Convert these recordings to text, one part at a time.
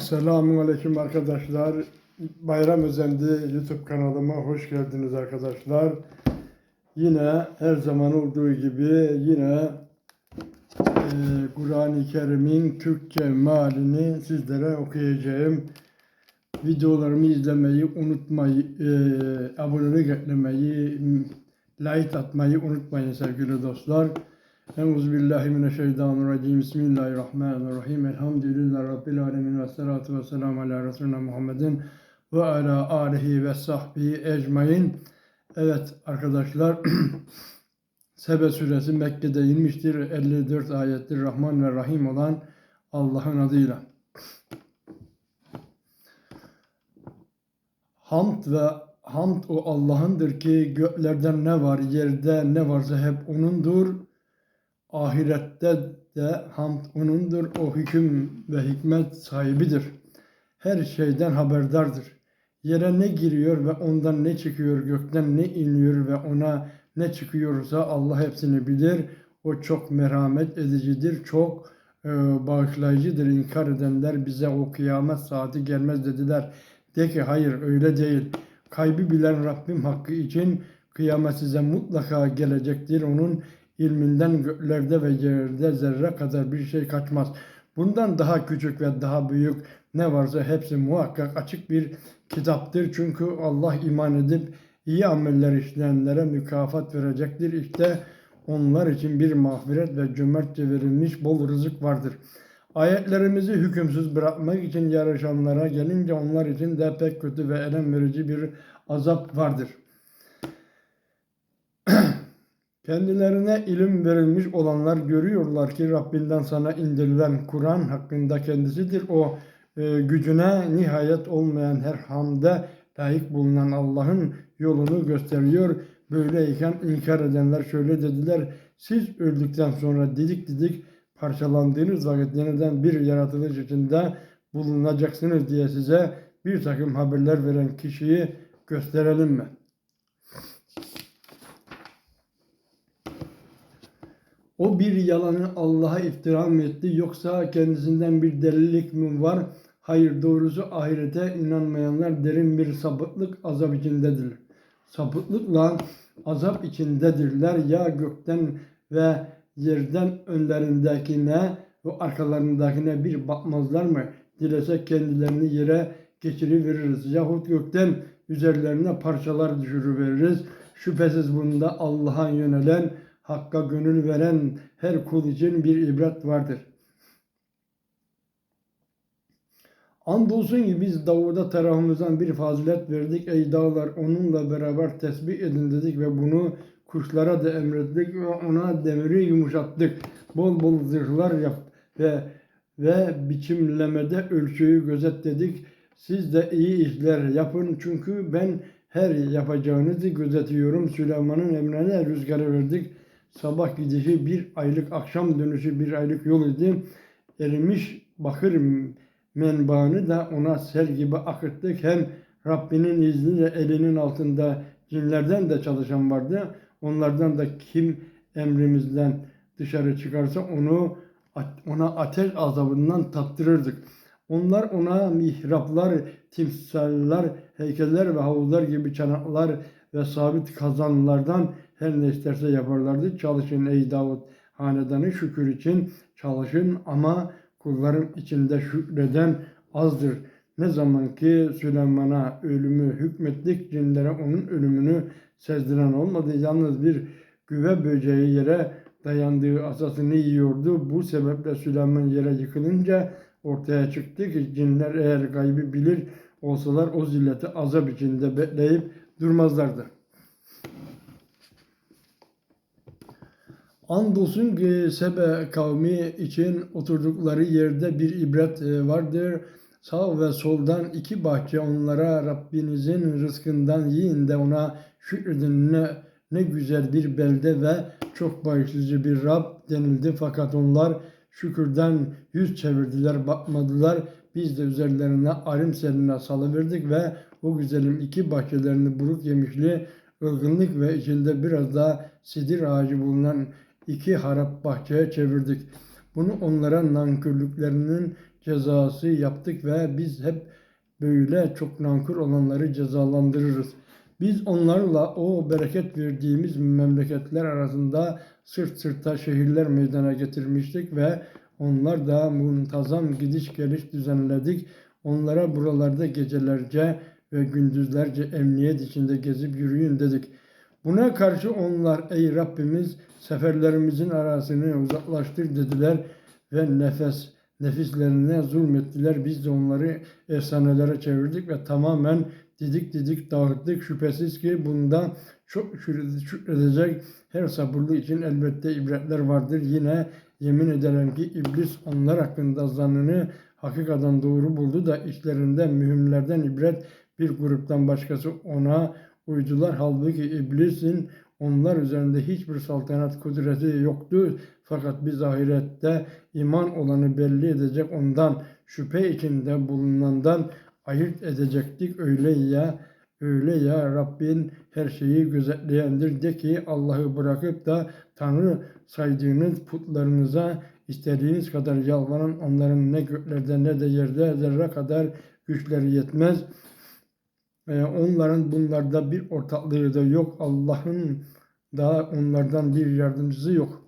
Selamun Aleyküm arkadaşlar. Bayram Özendi YouTube kanalıma hoş geldiniz arkadaşlar. Yine her zaman olduğu gibi yine e, Kur'an-ı Kerim'in Türkçe mealini sizlere okuyacağım. Videolarımı izlemeyi unutmayı, e, abonelik eklemeyi, like atmayı unutmayın sevgili dostlar. Euzubillahimineşşeytanirracim. Bismillahirrahmanirrahim. Elhamdülillahi Rabbil alemin. Ve salatu ve selamu ala Resulüne Muhammedin ve ala alihi ve sahbihi ecmain. Evet arkadaşlar Sebe suresi Mekke'de inmiştir. 54 ayettir. Rahman ve Rahim olan Allah'ın adıyla. Hamd ve hamd o Allah'ındır ki göklerden ne var, yerde ne varsa hep O'nundur. Ahirette de hamd O'nundur. O hüküm ve hikmet sahibidir. Her şeyden haberdardır. Yere ne giriyor ve ondan ne çıkıyor, gökten ne iniyor ve ona ne çıkıyorsa Allah hepsini bilir. O çok merhamet edicidir, çok e, bağışlayıcıdır. İnkar edenler bize o kıyamet saati gelmez dediler. De ki hayır öyle değil. Kaybı bilen Rabbim hakkı için kıyamet size mutlaka gelecektir. Onun ilminden göklerde ve yerde zerre kadar bir şey kaçmaz. Bundan daha küçük ve daha büyük ne varsa hepsi muhakkak açık bir kitaptır. Çünkü Allah iman edip iyi ameller işleyenlere mükafat verecektir. İşte onlar için bir mağfiret ve cömertçe verilmiş bol rızık vardır. Ayetlerimizi hükümsüz bırakmak için yarışanlara gelince onlar için de pek kötü ve elem verici bir azap vardır. Kendilerine ilim verilmiş olanlar görüyorlar ki Rabbinden sana indirilen Kur'an hakkında kendisidir. O e, gücüne nihayet olmayan her hamde layık bulunan Allah'ın yolunu gösteriyor. Böyleyken inkar edenler şöyle dediler. Siz öldükten sonra didik didik parçalandığınız vakit yeniden bir yaratılış içinde bulunacaksınız diye size bir takım haberler veren kişiyi gösterelim mi? O bir yalanı Allah'a iftira mı etti yoksa kendisinden bir delilik mi var? Hayır doğrusu ahirete inanmayanlar derin bir sapıklık azap içindedir. Sapıklıkla azap içindedirler. Ya gökten ve yerden önlerindekine ve arkalarındakine bir bakmazlar mı? Dilesek kendilerini yere geçiriveririz. Yahut gökten üzerlerine parçalar düşürüveririz. Şüphesiz bunda Allah'a yönelen Hakka gönül veren her kul için bir ibret vardır. Andolsun ki biz Davud'a tarafımızdan bir fazilet verdik. Ey dağlar onunla beraber tesbih edin dedik ve bunu kuşlara da emrettik ve ona demiri yumuşattık. Bol bol zırhlar yap ve ve biçimlemede ölçüyü gözetledik. Siz de iyi işler yapın çünkü ben her yapacağınızı gözetiyorum. Süleyman'ın emrine rüzgarı verdik. Sabah gidişi bir aylık, akşam dönüşü bir aylık yol idi. Erimiş bakır menbaını da ona sel gibi akıttık. Hem Rabbinin izniyle elinin altında cinlerden de çalışan vardı. Onlardan da kim emrimizden dışarı çıkarsa onu ona ateş azabından tattırırdık. Onlar ona mihraplar, timsaller, heykeller ve havuzlar gibi çanaklar ve sabit kazanlardan her ne isterse yaparlardı. Çalışın ey Davut hanedanı şükür için çalışın ama kullarım içinde şükreden azdır. Ne zaman ki Süleyman'a ölümü hükmettik, cinlere onun ölümünü sezdiren olmadı. Yalnız bir güve böceği yere dayandığı asasını yiyordu. Bu sebeple Süleyman yere yıkılınca ortaya çıktı ki cinler eğer gaybı bilir olsalar o zilleti azap içinde bekleyip durmazlardı. Andolsun ki Sebe kavmi için oturdukları yerde bir ibret e, vardır. Sağ ve soldan iki bahçe onlara Rabbinizin rızkından yiyin de ona şükredin ne, ne güzel bir belde ve çok bağışlayıcı bir Rab denildi. Fakat onlar şükürden yüz çevirdiler, bakmadılar. Biz de üzerlerine arim seline salıverdik ve o güzelim iki bahçelerini buruk yemişli, ılgınlık ve içinde biraz daha sidir ağacı bulunan iki harap bahçeye çevirdik. Bunu onlara nankörlüklerinin cezası yaptık ve biz hep böyle çok nankör olanları cezalandırırız. Biz onlarla o bereket verdiğimiz memleketler arasında sırt sırta şehirler meydana getirmiştik ve onlar da muntazam gidiş geliş düzenledik. Onlara buralarda gecelerce ve gündüzlerce emniyet içinde gezip yürüyün dedik. Buna karşı onlar ey Rabbimiz seferlerimizin arasını uzaklaştır dediler ve nefes nefislerine zulmettiler. Biz de onları efsanelere çevirdik ve tamamen didik didik dağıttık. Şüphesiz ki bunda çok şükredecek her sabırlı için elbette ibretler vardır. Yine yemin ederim ki iblis onlar hakkında zannını hakikaten doğru buldu da içlerinde mühimlerden ibret bir gruptan başkası ona uydular. Halbuki iblisin onlar üzerinde hiçbir saltanat kudreti yoktu. Fakat biz ahirette iman olanı belli edecek ondan şüphe içinde bulunandan ayırt edecektik. Öyle ya öyle ya Rabbin her şeyi gözetleyendir. De ki Allah'ı bırakıp da Tanrı saydığınız putlarınıza istediğiniz kadar yalvarın. Onların ne göklerde ne de yerde zerre kadar güçleri yetmez. Ee, onların bunlarda bir ortaklığı da yok. Allah'ın da onlardan bir yardımcısı yok.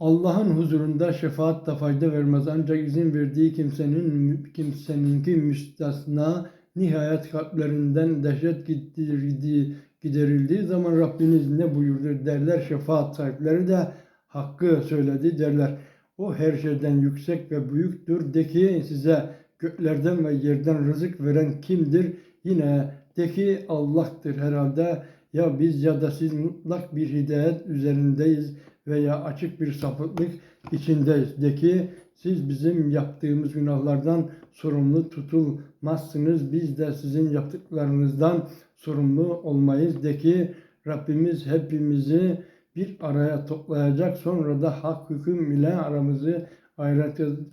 Allah'ın huzurunda şefaat da fayda vermez. Ancak izin verdiği kimsenin kimseninki müstesna nihayet kalplerinden dehşet giderildiği, giderildiği zaman Rabbiniz ne buyurdu derler. Şefaat sahipleri de hakkı söyledi derler. O her şeyden yüksek ve büyüktür. De ki size göklerden ve yerden rızık veren kimdir? Yine de ki Allah'tır herhalde. Ya biz ya da siz mutlak bir hidayet üzerindeyiz veya açık bir sapıklık içindeyiz. De ki siz bizim yaptığımız günahlardan sorumlu tutulmazsınız. Biz de sizin yaptıklarınızdan sorumlu olmayız. De ki Rabbimiz hepimizi bir araya toplayacak. Sonra da hak hüküm ile aramızı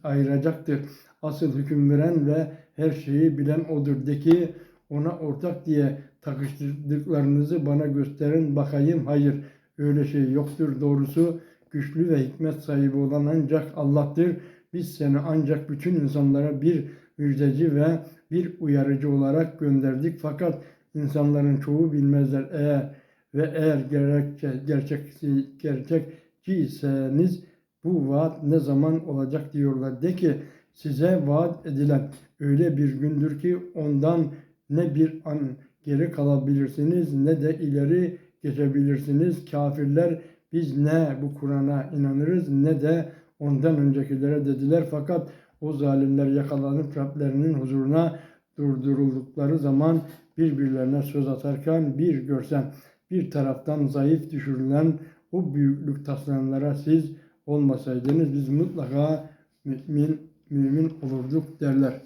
ayıracaktır. Asıl hüküm veren ve her şeyi bilen odur. De ki ona ortak diye takıştırdıklarınızı bana gösterin bakayım. Hayır öyle şey yoktur. Doğrusu güçlü ve hikmet sahibi olan ancak Allah'tır. Biz seni ancak bütün insanlara bir müjdeci ve bir uyarıcı olarak gönderdik. Fakat insanların çoğu bilmezler. Eğer ve eğer gerçek, gerçekçi, gerçekçiyseniz bu vaat ne zaman olacak diyorlar. De ki size vaat edilen öyle bir gündür ki ondan ne bir an geri kalabilirsiniz ne de ileri geçebilirsiniz. Kafirler biz ne bu Kur'an'a inanırız ne de ondan öncekilere dediler. Fakat o zalimler yakalanıp Rablerinin huzuruna durduruldukları zaman birbirlerine söz atarken bir görsen bir taraftan zayıf düşürülen o büyüklük taslananlara siz olmasaydınız biz mutlaka mümin, mümin olurduk derler.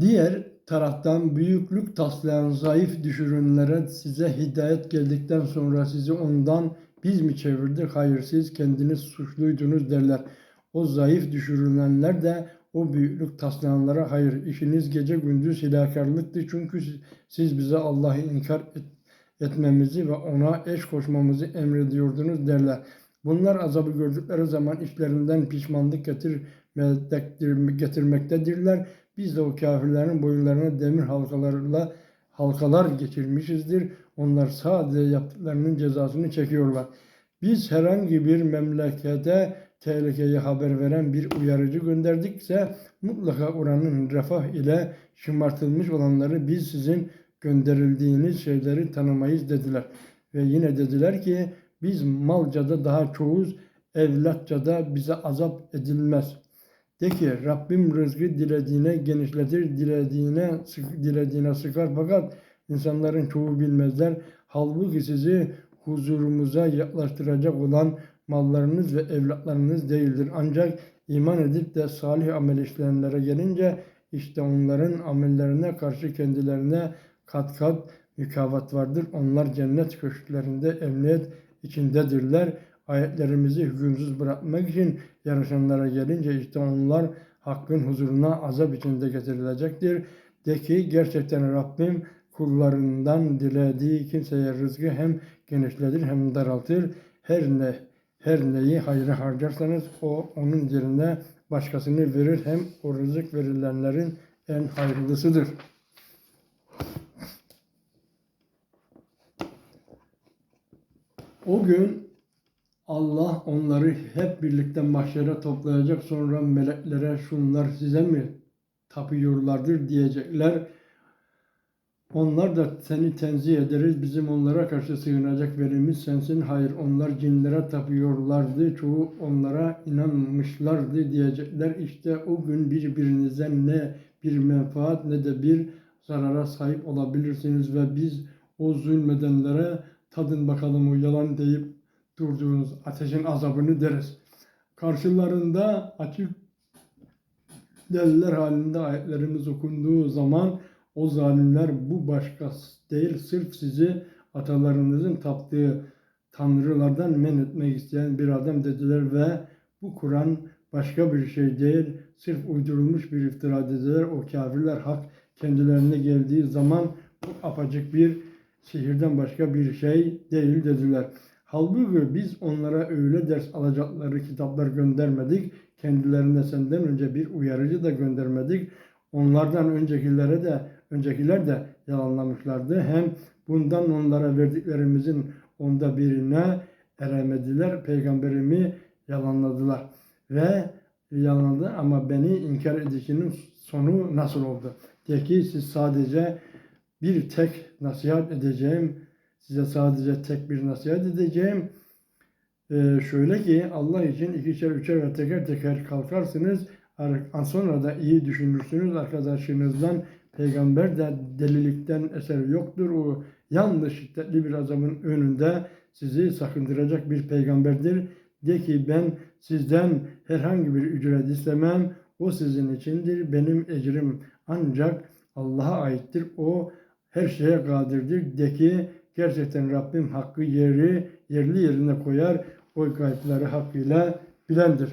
Diğer taraftan büyüklük taslayan zayıf düşürünlere size hidayet geldikten sonra sizi ondan biz mi çevirdik? Hayır siz kendiniz suçluydunuz derler. O zayıf düşürülenler de o büyüklük taslayanlara hayır işiniz gece gündüz hilakarlıktı çünkü siz- bize Allah'ı inkar et- etmemizi ve ona eş koşmamızı emrediyordunuz derler. Bunlar azabı gördükleri zaman içlerinden pişmanlık getirmektedir, getirmektedirler. Biz de o kafirlerin boyunlarına demir halkalarla halkalar geçirmişizdir. Onlar sadece yaptıklarının cezasını çekiyorlar. Biz herhangi bir memlekete tehlikeyi haber veren bir uyarıcı gönderdikse mutlaka oranın refah ile şımartılmış olanları biz sizin gönderildiğiniz şeyleri tanımayız dediler. Ve yine dediler ki biz malcada daha çoğuz, evlatçada bize azap edilmez. De ki Rabbim rızkı dilediğine genişletir, dilediğine, sık- dilediğine sıkar fakat insanların çoğu bilmezler. Halbuki sizi huzurumuza yaklaştıracak olan mallarınız ve evlatlarınız değildir. Ancak iman edip de salih amel işleyenlere gelince işte onların amellerine karşı kendilerine kat kat mükafat vardır. Onlar cennet köşklerinde emniyet içindedirler. Ayetlerimizi hükümsüz bırakmak için yarışanlara gelince işte onlar hakkın huzuruna azap içinde getirilecektir. De ki gerçekten Rabbim kullarından dilediği kimseye rızkı hem genişletir hem daraltır. Her ne her neyi hayra harcarsanız o onun yerine başkasını verir hem o rızık verilenlerin en hayırlısıdır. O gün Allah onları hep birlikte mahşere toplayacak sonra meleklere şunlar size mi tapıyorlardır diyecekler. Onlar da seni tenzih ederiz. Bizim onlara karşı sığınacak verimiz sensin. Hayır onlar cinlere tapıyorlardı. Çoğu onlara inanmışlardı diyecekler. İşte o gün birbirinizden ne bir menfaat ne de bir zarara sahip olabilirsiniz ve biz o zulmedenlere tadın bakalım o yalan deyip durduğunuz ateşin azabını deriz. Karşılarında açık deliller halinde ayetlerimiz okunduğu zaman o zalimler bu başka değil sırf sizi atalarınızın taptığı tanrılardan men etmek isteyen bir adam dediler ve bu Kur'an başka bir şey değil sırf uydurulmuş bir iftira dediler. O kafirler hak kendilerine geldiği zaman bu apacık bir sihirden başka bir şey değil dediler. Halbuki biz onlara öyle ders alacakları kitaplar göndermedik. Kendilerine senden önce bir uyarıcı da göndermedik. Onlardan öncekilere de öncekiler de yalanlamışlardı. Hem bundan onlara verdiklerimizin onda birine eremediler. Peygamberimi yalanladılar. Ve yalanladı ama beni inkar edişinin sonu nasıl oldu? De ki siz sadece bir tek nasihat edeceğim. Size sadece tek bir nasihat edeceğim. Ee, şöyle ki Allah için ikişer üçer ve teker teker kalkarsınız. Ar- Sonra da iyi düşünürsünüz. Arkadaşınızdan peygamber de delilikten eser yoktur. O yalnız şiddetli bir azabın önünde sizi sakındıracak bir peygamberdir. De ki ben sizden herhangi bir ücret istemem. O sizin içindir. Benim ecrim ancak Allah'a aittir. O her şeye kadirdir. De ki gerçekten Rabbim hakkı yeri yerli yerine koyar. O gayetleri hakkıyla bilendir.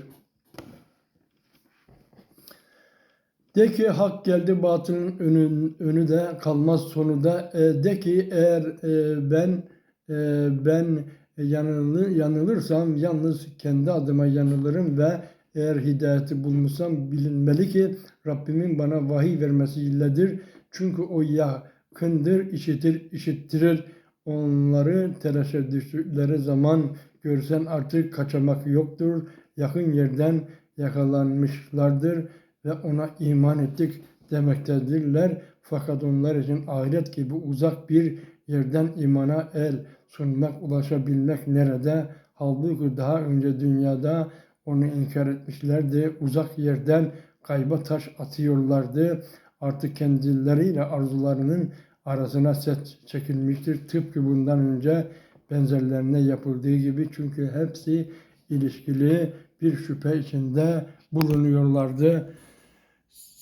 De ki hak geldi batılın önü, önü de kalmaz sonu da. E, de ki eğer e, ben e, ben yanılı, yanılırsam yalnız kendi adıma yanılırım ve eğer hidayeti bulmuşsam bilinmeli ki Rabbimin bana vahiy vermesiyledir. Çünkü o yakındır, işitir, işittirir. Onları telaşa düştükleri zaman görsen artık kaçamak yoktur. Yakın yerden yakalanmışlardır ve ona iman ettik demektedirler. Fakat onlar için ahiret gibi uzak bir yerden imana el sunmak, ulaşabilmek nerede? Halbuki daha önce dünyada onu inkar etmişlerdi. Uzak yerden kayba taş atıyorlardı. Artık kendileriyle arzularının arasına set çekilmiştir. Tıpkı bundan önce benzerlerine yapıldığı gibi. Çünkü hepsi ilişkili bir şüphe içinde bulunuyorlardı.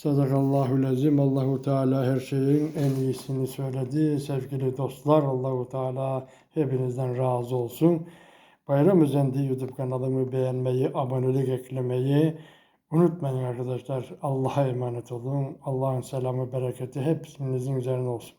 Sadakallahu lezim. Allahu Teala her şeyin en iyisini söyledi. Sevgili dostlar Allahu Teala hepinizden razı olsun. Bayram Özendi YouTube kanalımı beğenmeyi, abonelik eklemeyi unutmayın arkadaşlar. Allah'a emanet olun. Allah'ın selamı, bereketi hepinizin üzerine olsun.